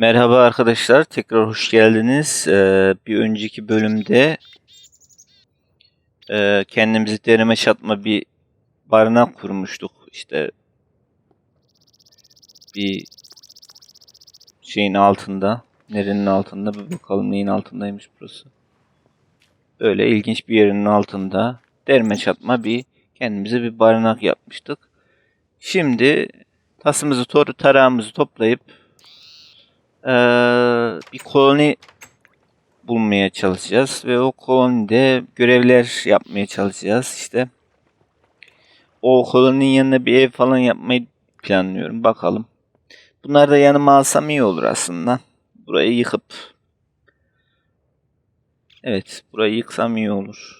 Merhaba arkadaşlar, tekrar hoş geldiniz. Ee, bir önceki bölümde e, kendimizi derime çatma bir barınak kurmuştuk. İşte bir şeyin altında, nerenin altında bir bakalım neyin altındaymış burası. Böyle ilginç bir yerinin altında derime çatma bir kendimize bir barınak yapmıştık. Şimdi tasımızı, tarağımızı toplayıp eee, bir koloni bulmaya çalışacağız ve o kolonide görevler yapmaya çalışacağız işte. O koloninin yanına bir ev falan yapmayı planlıyorum. Bakalım. Bunları da yanıma alsam iyi olur aslında. Burayı yıkıp Evet, burayı yıksam iyi olur.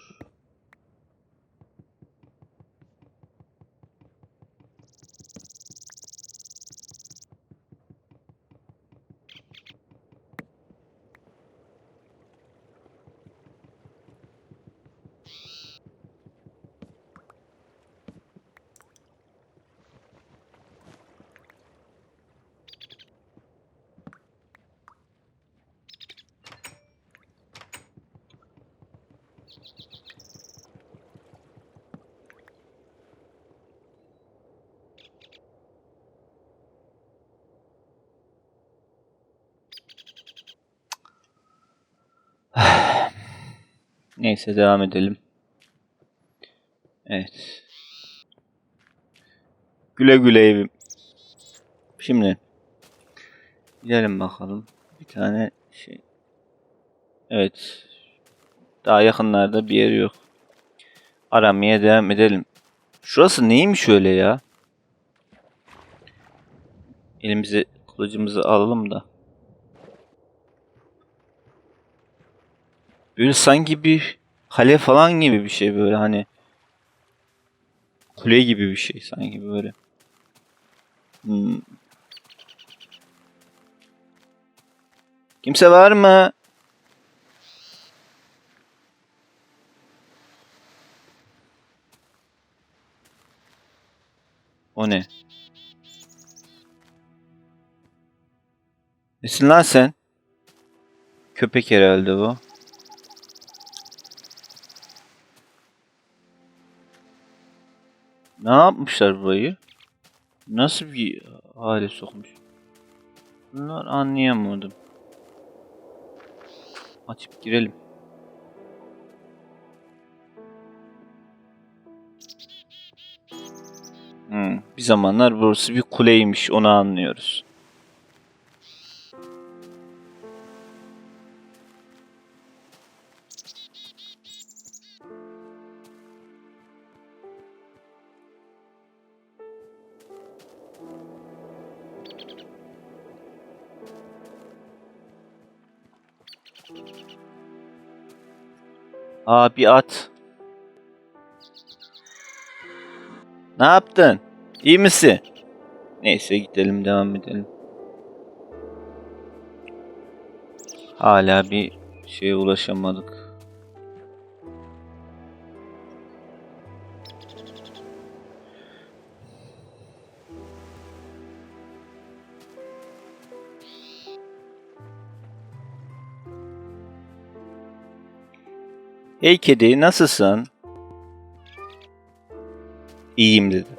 Neyse devam edelim. Evet. Güle güle evim. Şimdi gidelim bakalım. Bir tane şey. Evet. Daha yakınlarda bir yer yok. Aramaya devam edelim. Şurası neymiş öyle ya? Elimize kılıcımızı alalım da. Böyle sanki bir kale falan gibi bir şey böyle hani. Kule gibi bir şey sanki böyle. Hmm. Kimse var mı? O ne? Nesin lan sen? Köpek herhalde bu. Ne yapmışlar burayı? Nasıl bir hale sokmuş? Bunlar anlayamadım. Açıp girelim. Bir zamanlar burası bir kuleymiş onu anlıyoruz. Aa bir at. Ne yaptın? İyi misin? Neyse gidelim devam edelim. Hala bir şeye ulaşamadık. Hey kedi nasılsın? İyiyim dedi.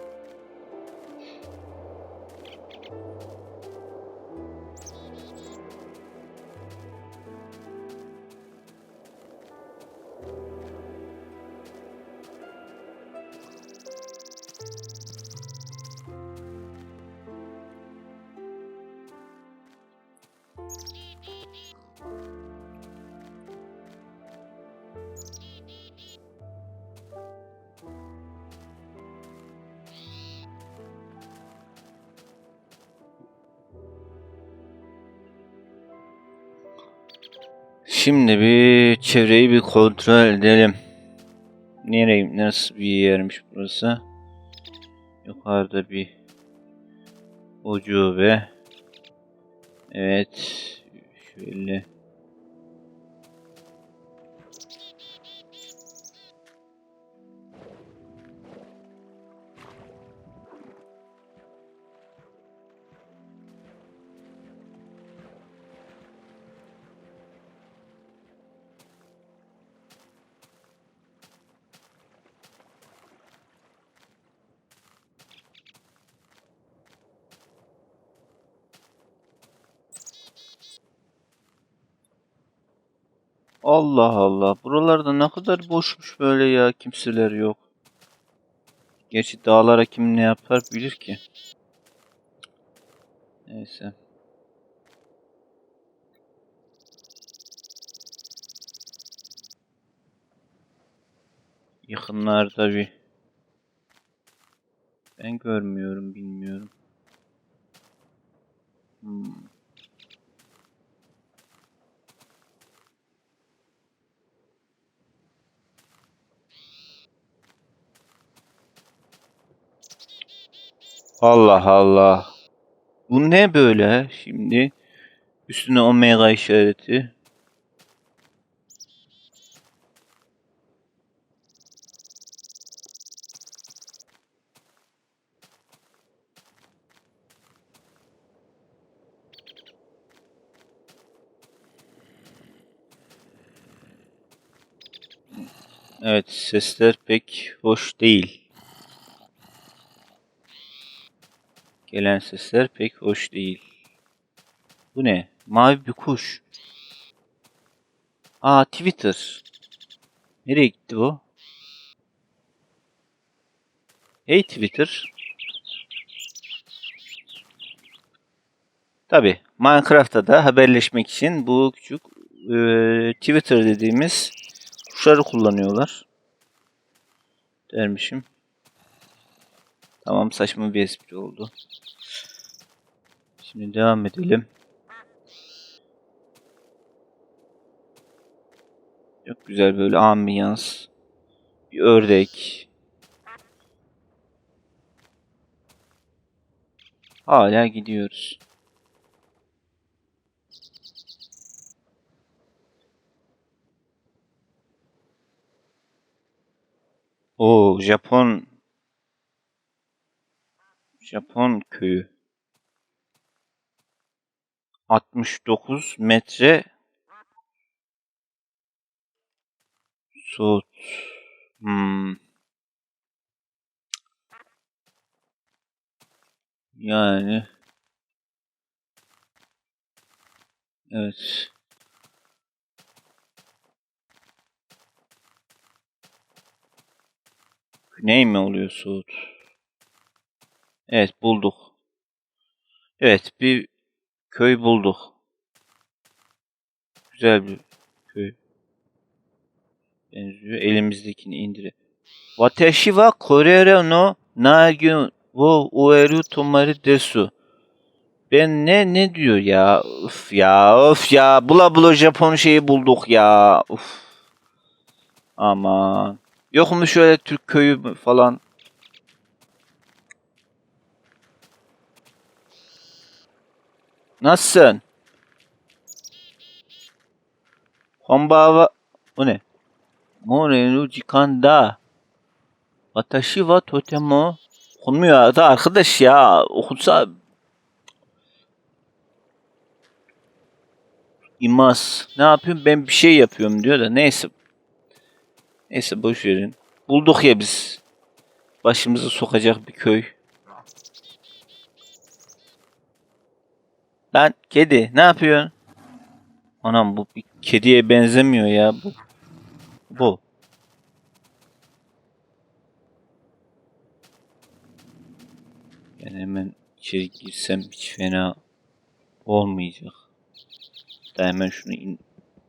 Şimdi bir çevreyi bir kontrol edelim. Nereye, nasıl bir yermiş burası? Yukarıda bir ucube. Evet. Şöyle. Allah Allah. Buralarda ne kadar boşmuş böyle ya. Kimseler yok. Gerçi dağlara kim ne yapar bilir ki. Neyse. Yakınlarda bir. Ben görmüyorum, bilmiyorum. Hmm. Allah Allah. Bu ne böyle şimdi? Üstüne omega işareti. Evet, sesler pek hoş değil. Gelen sesler pek hoş değil. Bu ne? Mavi bir kuş. Aa Twitter. Nereye gitti bu? Hey Twitter. Tabi Minecraft'ta da haberleşmek için bu küçük e, Twitter dediğimiz kuşları kullanıyorlar. Dermişim. Tamam saçma bir espri oldu. Şimdi devam edelim. Çok güzel böyle ambiyans. Bir ördek. Hala gidiyoruz. Oo Japon Japon köyü. 69 metre Soğut. Hmm. Yani evet. Güney mi oluyor Suud? Evet bulduk. Evet bir köy bulduk. Güzel bir köy. Benziyor. Elimizdekini indire. Watashi wa korere no nagyu wo ueru tomari desu. Ben ne ne diyor ya? Uf ya of ya. Bula bula Japon şeyi bulduk ya. Uf. Aman. Yok mu şöyle Türk köyü falan? Nasılsın? Konbawa... O ne? Morenu Jikanda. Watashi wa totemo... Okunmuyor da arkadaş ya. Okunsa... İmaz. Ne yapıyorum? Ben bir şey yapıyorum diyor da. Neyse. Neyse boş verin. Bulduk ya biz. Başımızı sokacak bir köy. Lan kedi ne yapıyorsun? Anam bu bir kediye benzemiyor ya bu. Bu. Ben hemen içeri girsem hiç fena olmayacak. Da hemen şunu in...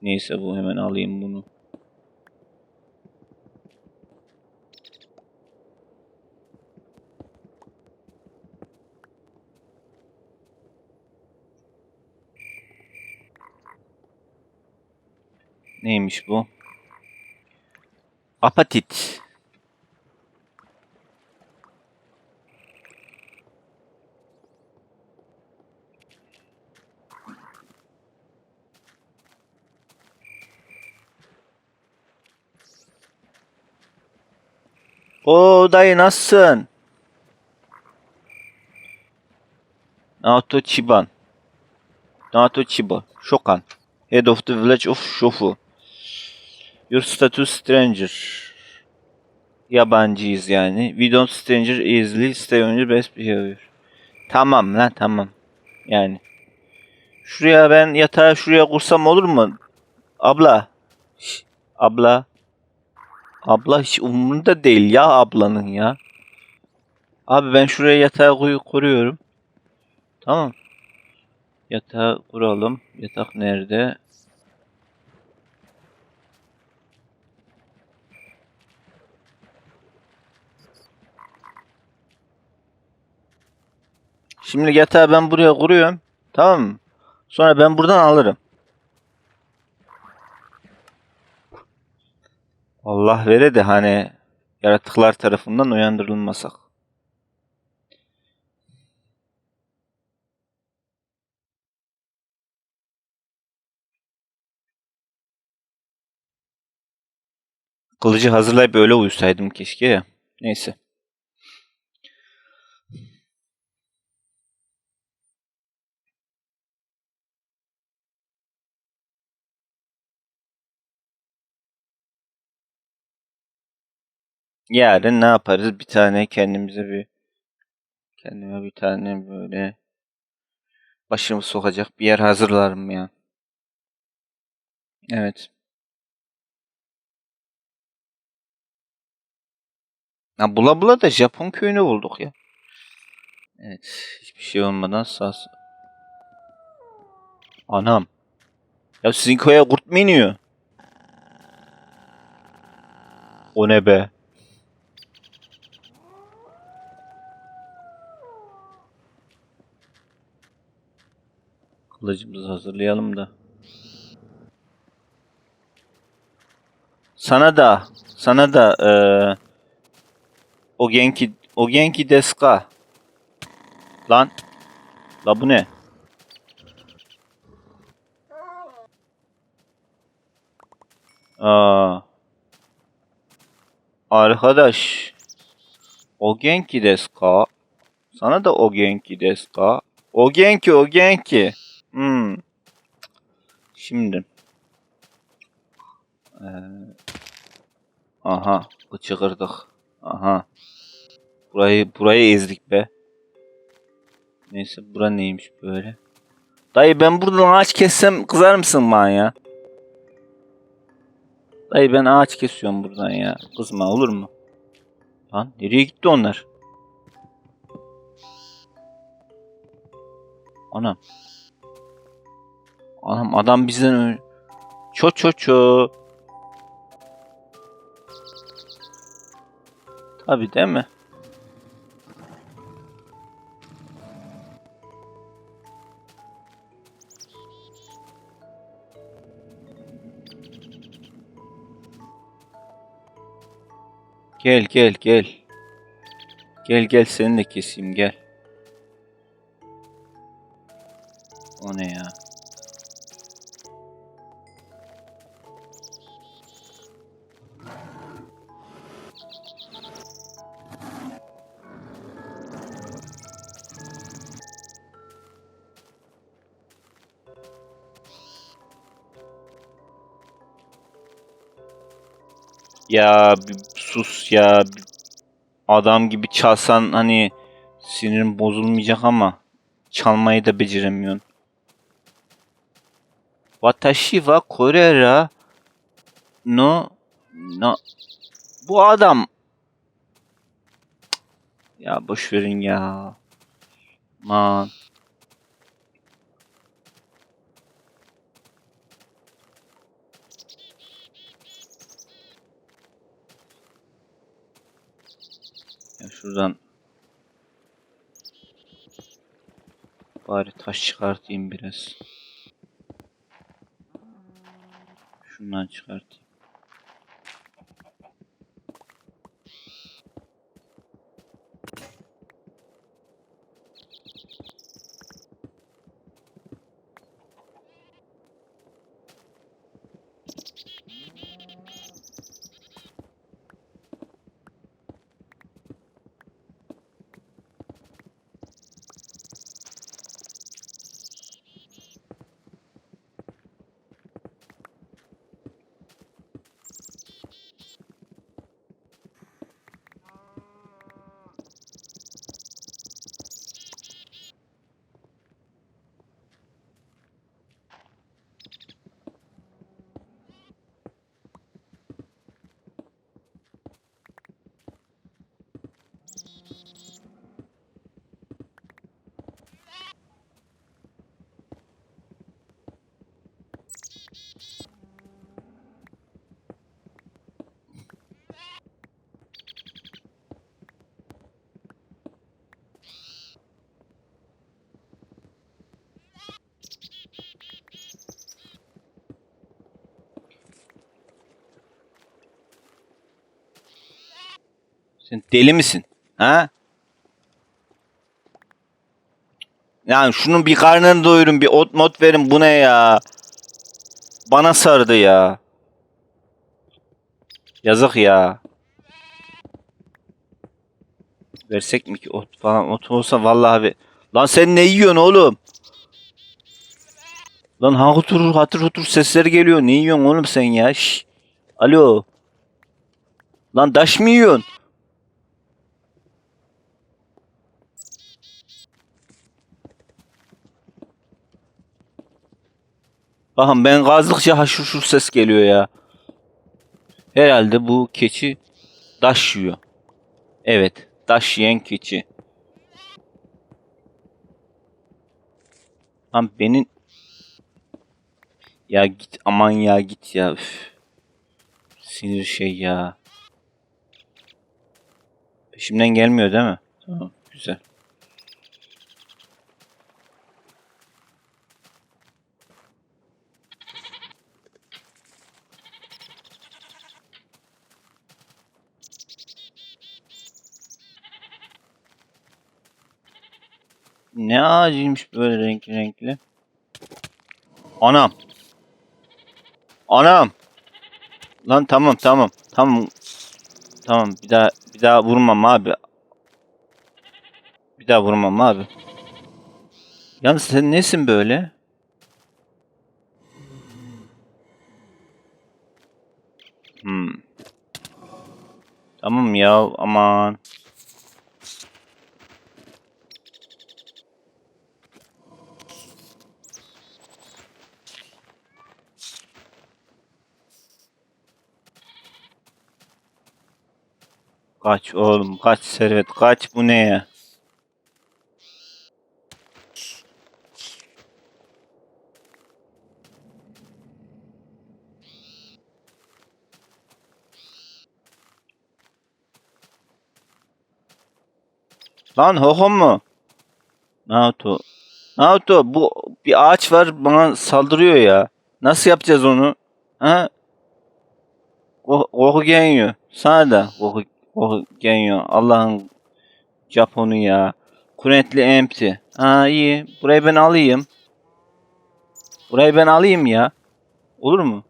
Neyse bu hemen alayım bunu. Neymiş bu? Apatit. O dayı nasılsın? Naoto Chiban. Naoto Chiba. Shokan. Head of the village of Shofu. Your status stranger. Yabancıyız yani. We don't stranger easily stay on your best behavior. Tamam lan tamam. Yani. Şuraya ben yatağı şuraya kursam olur mu? Abla. Abla. Abla hiç umurunda değil ya ablanın ya. Abi ben şuraya yatağı koyu kuruyorum. Tamam. Yatağı kuralım. Yatak nerede? Şimdi yatağı ben buraya kuruyorum. Tamam mı? Sonra ben buradan alırım. Allah vere de hani yaratıklar tarafından uyandırılmasak. Kılıcı hazırlayıp öyle uyusaydım keşke ya. Neyse. Yarın ne yaparız? Bir tane kendimize bir kendime bir tane böyle başımı sokacak bir yer hazırlarım ya. Evet. Ya bula bula da Japon köyünü bulduk ya. Evet. Hiçbir şey olmadan sağ... Anam. Ya sizin köye kurt mu iniyor? O ne be? Kılıcımızı hazırlayalım da. Sana da, sana da eee o genki, o genki deska. Lan. La bu ne? Aa. Arkadaş. O genki deska. Sana da o genki deska. O genki, o genki. Hmm. Şimdi. Ee, aha. Bıçı kırdık. Aha. Burayı, burayı ezdik be. Neyse bura neymiş böyle. Dayı ben buradan ağaç kessem kızar mısın bana ya? Dayı ben ağaç kesiyorum buradan ya. Kızma olur mu? Lan nereye gitti onlar? Anam. Anam adam bizden ö- Ço ço ço. Tabi değil mi? Gel gel gel. Gel gel seni de keseyim gel. O ne ya? Ya sus ya. Adam gibi çalsan hani sinirim bozulmayacak ama çalmayı da beceremiyorsun. Watashi wa korera no no bu adam ya boş verin ya. Man. Ya şuradan bari taş çıkartayım biraz. Şundan çıkartayım. Sen deli misin? Ha? Yani şunun bir karnını doyurun, bir ot mot verin. Bu ne ya? Bana sardı ya. Yazık ya. Versek mi ki ot falan ot olsa vallahi bir... Lan sen ne yiyorsun oğlum? Lan ha otur hatır otur sesler geliyor. Ne yiyorsun oğlum sen ya? Şş. Alo. Lan taş mı yiyorsun? Bakın ben kazdıkça haşır şur ses geliyor ya. Herhalde bu keçi taş yiyor. Evet, taş yiyen keçi. Lan benim ya git aman ya git ya. Üf. Sinir şey ya. Peşimden gelmiyor değil mi? Tamam, güzel. Ne ağacıymış böyle renkli renkli. Anam. Anam. Lan tamam tamam. Tamam. Tamam bir daha bir daha vurmam abi. Bir daha vurmam abi. Yalnız sen nesin böyle? Hmm. Tamam ya aman. Kaç oğlum kaç servet kaç bu ne ya? Lan hohom mu? Naruto. Naruto bu bir ağaç var bana saldırıyor ya. Nasıl yapacağız onu? Ha? Goku Genyo. Sana da Goku, Goku Genyo. Allah'ın Japonu ya. Kurentli empty. Ha iyi. Burayı ben alayım. Burayı ben alayım ya. Olur mu?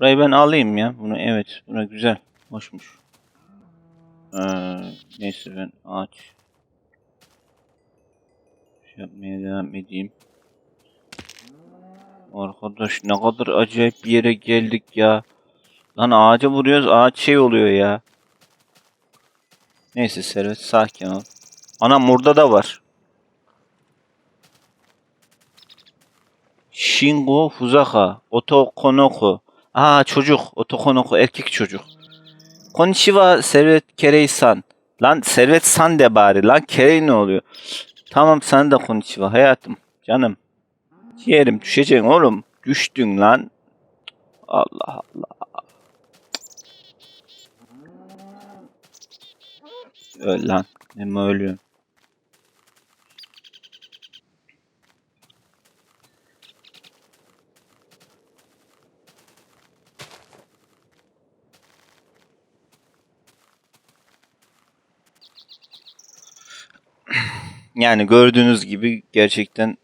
Burayı ben alayım ya. Bunu evet. Buna güzel. Hoşmuş. Ee, neyse ben ağaç şey yapmaya devam edeyim. Arkadaş ne kadar acayip bir yere geldik ya. Lan ağaca vuruyoruz ağaç şey oluyor ya. Neyse Servet sakin ol. Anam burada da var. Shingo Fuzaka. Otokonoko. Aa çocuk. Otokonoko erkek çocuk. Konnichiwa Servet Kerey-san. Lan Servet San de bari. Lan Kerey ne oluyor? Tamam sen de konnichiwa hayatım. Canım. Ciğerim düşeceksin oğlum. Düştün lan. Allah Allah. Öl lan. Hem ölüyorum. Yani gördüğünüz gibi gerçekten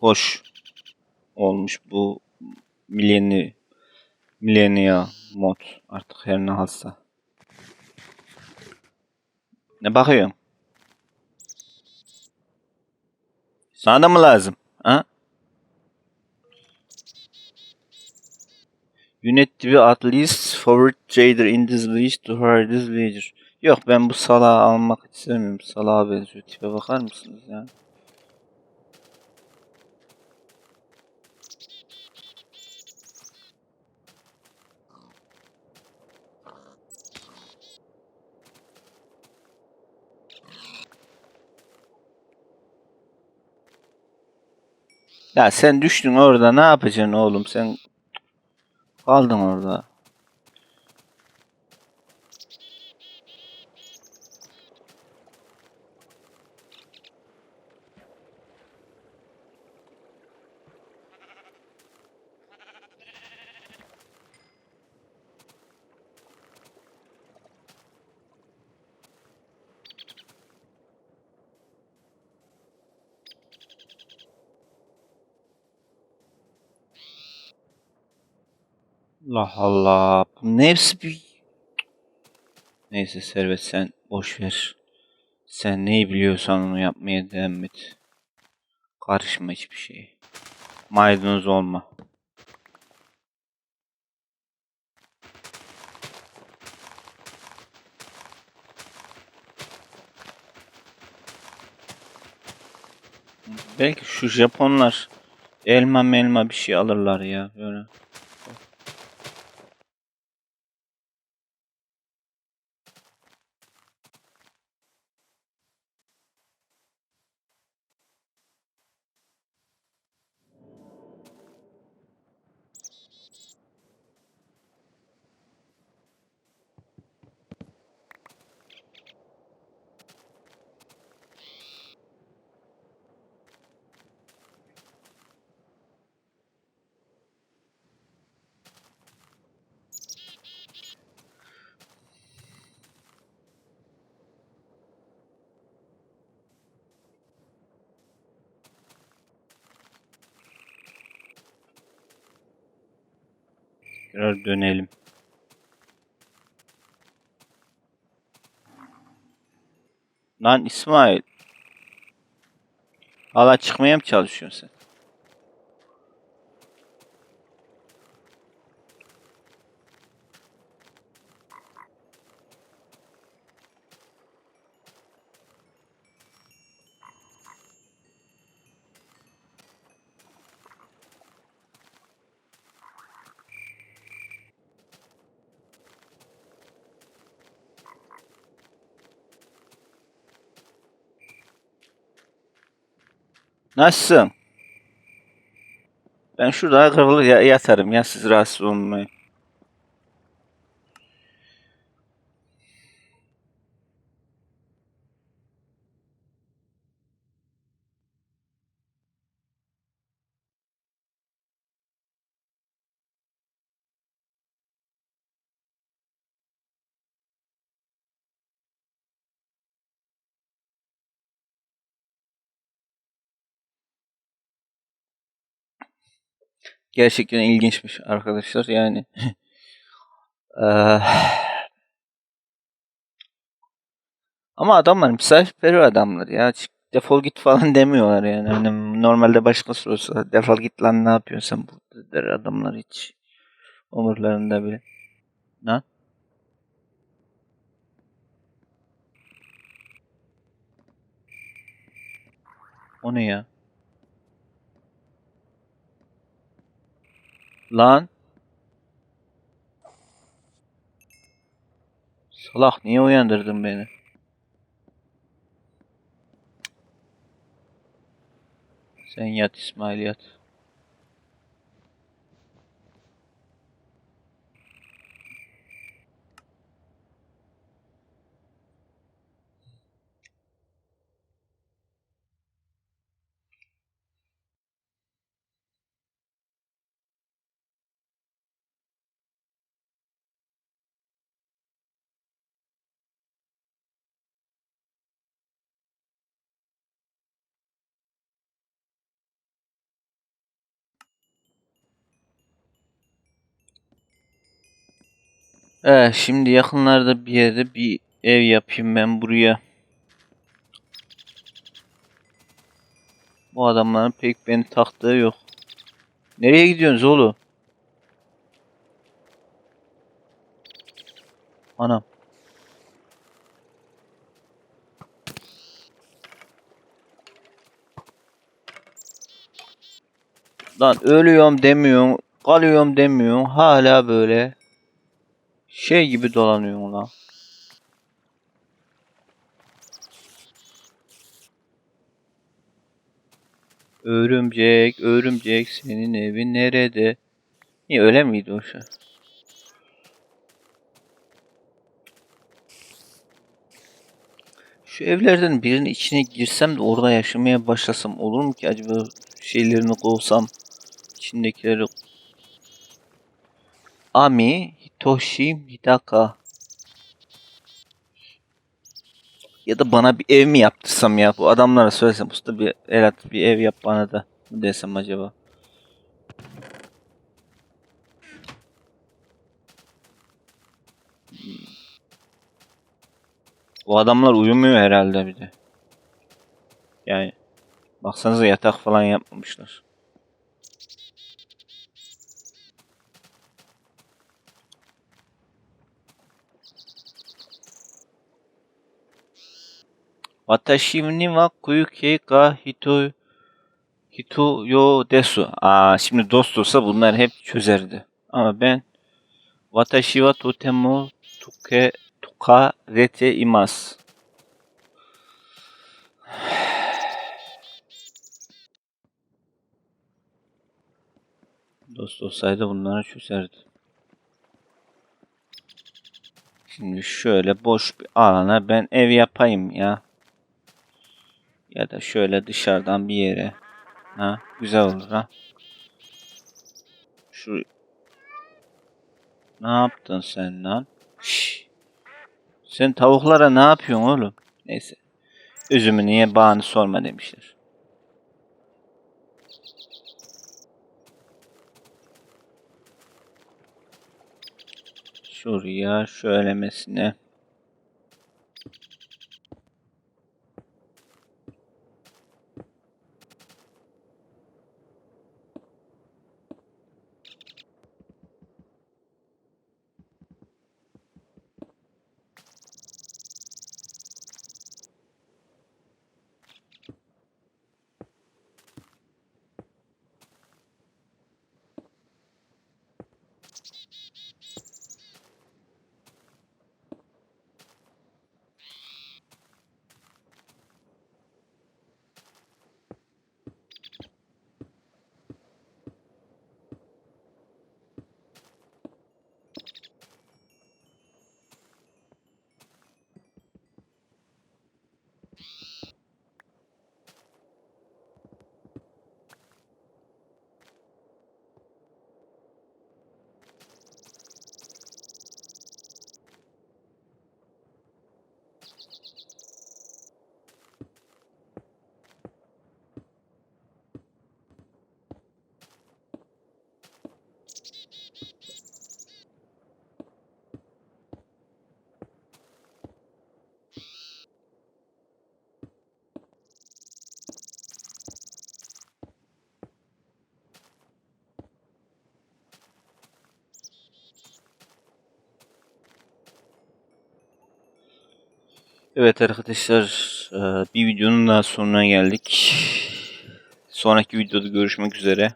hoş olmuş bu mileni milenia mod artık her ne halsa. Ne bakıyorsun? Sana da mı lazım? Ha? You need to be at least favorite trader in this village to hire this villager. Yok ben bu salağı almak istemiyorum. Salağa benziyor. Tipe bakar mısınız ya? Ya sen düştün orada ne yapacaksın oğlum sen kaldın orada. Allah Allah. Bu ne hepsi bir... Neyse Servet sen boş ver. Sen neyi biliyorsan onu yapmaya devam et. Karışma hiçbir şeye. Maydanoz olma. Belki şu Japonlar elma melma bir şey alırlar ya böyle. Biraz dönelim. Lan İsmail. Hala çıkmaya mı çalışıyorsun sen? Nasılsın? Ben şurada kırılır ya- yatarım ya siz rahatsız olmayın. Gerçekten ilginçmiş arkadaşlar yani. Ama adamlar misafirperver adamlar ya. Defol git falan demiyorlar yani. Hani normalde başkası olsa defol git lan ne yapıyorsun burada der adamlar hiç. Umurlarında bile. Ne? O ne ya? Lan. Salak niye uyandırdın beni? Sen yat İsmail yat. Ee, şimdi yakınlarda bir yerde bir ev yapayım ben buraya. Bu adamların pek beni taktığı yok. Nereye gidiyorsunuz oğlum? Anam. Lan ölüyorum demiyorsun, kalıyorum demiyorsun. Hala böyle şey gibi dolanıyorsun lan. Örümcek, örümcek senin evin nerede? Niye öyle miydi o şey? Şu evlerden birinin içine girsem de orada yaşamaya başlasam olur mu ki acaba şeylerini kovsam içindekileri Ami Toshim Hidaka. Ya da bana bir ev mi yaptırsam ya? Bu adamlara söylesem usta bir el at bir ev yap bana da mı desem acaba? O adamlar uyumuyor herhalde bir de. Yani baksanıza yatak falan yapmamışlar. Watashi ni wa kuyuke ga hito hito yo desu. Aa şimdi dost olsa bunlar hep çözerdi. Ama ben Watashi wa totemo toke tokarete imasu. Dost olsaydı bunları çözerdi. Şimdi şöyle boş bir alana ben ev yapayım ya. Ya da şöyle dışarıdan bir yere. Ha, güzel olur ha. Şu Ne yaptın sen lan? Şş. Sen tavuklara ne yapıyorsun oğlum? Neyse. Üzümü niye bağını sorma demişler. Şuraya şöylemesine. Evet arkadaşlar eee, bir videonun daha sonuna geldik. Sonraki videoda görüşmek üzere.